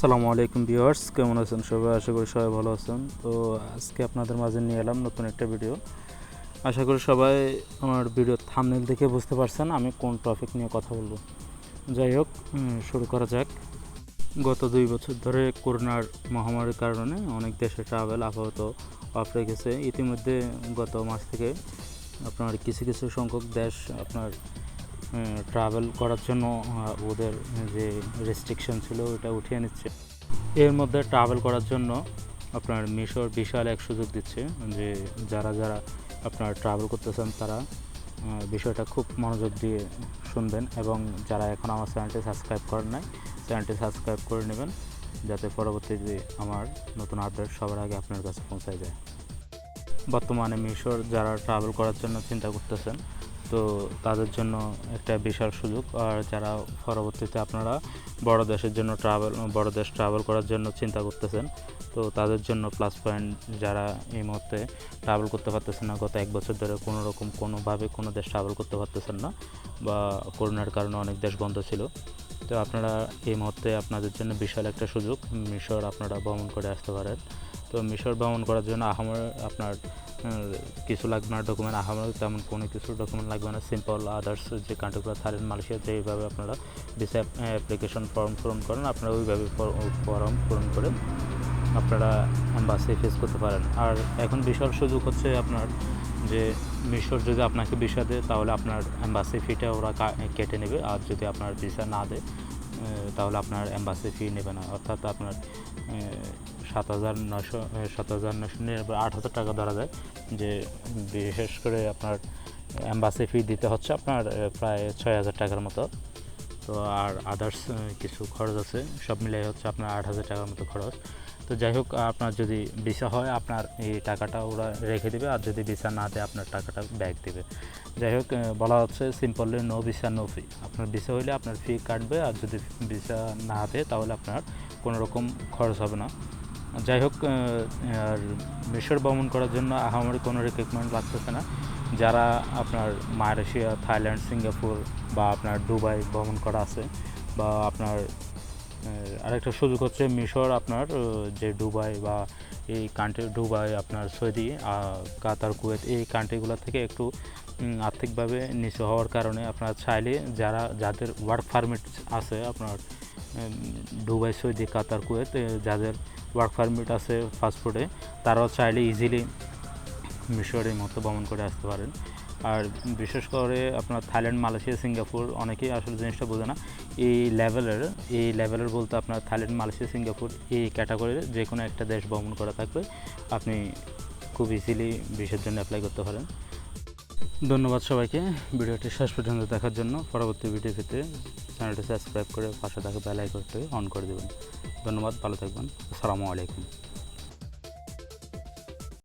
আসসালামু আলাইকুম ভিউয়ার্স, কেমন আছেন সবাই? আশা করি সবাই ভালো আছেন। তো আজকে আপনাদের মাঝে নিয়ে এলাম নতুন একটা ভিডিও আশা করি সবাই আমার ভিডিও থামনেল দেখে বুঝতে পারছেন আমি কোন টপিক নিয়ে কথা বলব। যাই হোক শুরু করা যাক। গত দুই বছর ধরে করোনার মহামারীর কারণে অনেক দেশে ট্রাভেল আপাতত অফ রেখেছে ইতিমধ্যে গত মাস থেকে আপনার কিছু কিছু সংখ্যক দেশ আপনার ট্রাভেল করার জন্য ওদের যে রেস্ট্রিকশন ছিল, ওটা উঠিয়ে নিচ্ছে। এর মধ্যে ট্রাভেল করার জন্য আপনার মিশর বিশাল এক সুযোগ দিচ্ছে যে, যারা যারা আপনার ট্রাভেল করতেছেন, তারা বিষয়টা খুব মনোযোগ দিয়ে শুনবেন এবং যারা এখন আমার চ্যানেলটি সাবস্ক্রাইব করেন নাই, চ্যানেলটি সাবস্ক্রাইব করে নেবেন যাতে পরবর্তীতে আমার নতুন আপডেট সবার আগে আপনার কাছে পৌঁছায় যায়। বর্তমানে মিশর যারা ট্রাভেল করার জন্য চিন্তা করতেছেন তো তাদের জন্য একটা বিশাল সুযোগ। আর যারা পরবর্তীতে আপনারা বড় দেশের জন্য ট্রাভেল বড় দেশ ট্রাভেল করার জন্য চিন্তা করতেছেন, তো তাদের জন্য প্লাস পয়েন্ট যারা এই মুহূর্তে ট্রাভেল করতে পারতেছেন না, গত এক বছর ধরে কোনো রকম কোনোভাবে কোনো দেশ ট্রাভেল করতে পারতেছেন না বা করোনার কারণে অনেক দেশ বন্ধ ছিল। তো আপনারা এই মুহূর্তে আপনাদের জন্য বিশাল একটা সুযোগ, মিশর আপনারা ভ্রমণ করে আসতে পারেন। তো মিশর ভ্রমণ করার জন্য আহামর আপনার কিছু লাগবে না ডকুমেন্ট আহামর তেমন কোনো কিছু ডকুমেন্ট লাগবে না। সিম্পল আদার্স যে কান্ট্রিগুলো থাইল্যান্ড মালয়েশিয়া যেইভাবে আপনারা ভিসা অ্যাপ্লিকেশন ফর্ম পূরণ করেন, আপনারা ওইভাবে ফর্ম পূরণ করে আপনারা অ্যাম্বাসি ফেস করতে পারেন। আর এখন বিশাল সুযোগ হচ্ছে আপনার যে মিশর যদি আপনাকে ভিসা দেয়, তাহলে আপনার অ্যাম্বাসি ফিটা ওরা কেটে নেবে। আর যদি আপনার ভিসা না দেয় তাহলে আপনার অ্যাম্বাসি ফি নেবে না অর্থাৎ আপনার সাত হাজার নশো সাত হাজার নশো নিয়ে আট হাজার টাকা ধরা যায়। যে বিশেষ করে আপনার অ্যাম্বাসি ফি দিতে হচ্ছে আপনার প্রায় ছয় হাজার টাকার মতো। তো আর আদার্স কিছু খরচ আছে। সব মিলিয়ে হচ্ছে আপনার আট হাজার টাকার মতো খরচ। তো যাই হোক আপনার যদি ভিসা হয়, আপনার এই টাকাটা ওরা রেখে দেবে। আর যদি ভিসা না দেয়, আপনার টাকাটা ব্যাক দেবে। যাই হোক বলা হচ্ছে simply no visa no fee আপনার ভিসা হইলে আপনার ফি কাটবে। আর যদি ভিসা না দেয়, তাহলে আপনার কোনো রকম খরচ হবে না। যাই হোক আর মিশর ভ্রমণ করার জন্য আহামরি কোনো রিক্রুটমেন্ট লাগতেছে না। যারা আপনার মালয়েশিয়া, থাইল্যান্ড, সিঙ্গাপুর বা আপনার দুবাই ভ্রমণ করা আছে বা আপনার আরেকটা সুযোগ হচ্ছে মিশর আপনার যে দুবাই বা এই কান্ট্রি দুবাই আপনার সৌদি কাতার, কুয়েত, এই কান্ট্রিগুলো থেকে একটু আর্থিকভাবে নিচু হওয়ার কারণে আপনার চাইলে যারা, যাদের ওয়ার্ক পারমিট আছে আপনার দুবাই, সৌদি, কাতার, কুয়েত যাদের ওয়ার্ক পারমিট আছে পাসপোর্টে তারাও চাইলে ইজিলি মিশরের মতো ভ্রমণ করে আসতে পারেন। আর বিশেষ করে আপনার থাইল্যান্ড, মালয়েশিয়া, সিঙ্গাপুর, অনেকেই আসলে জিনিসটা বোঝে না। এই লেভেলের এই লেভেলের বলতে আপনার থাইল্যান্ড, মালয়েশিয়া, সিঙ্গাপুর এই ক্যাটাগরির যে কোনো একটা দেশ ভ্রমণ করা থাকবে। আপনি খুব ইজিলি বিষের জন্য অ্যাপ্লাই করতে পারেন। ধন্যবাদ সবাইকে ভিডিওটি শেষ পর্যন্ত দেখার জন্য। পরবর্তী ভিডিও পেতে চ্যানেলটি সাবস্ক্রাইব করে পাশে থাকা বেল আইকনটি অন করে দেবেন। ধন্যবাদ, ভালো থাকবেন। আসসালামু আলাইকুম।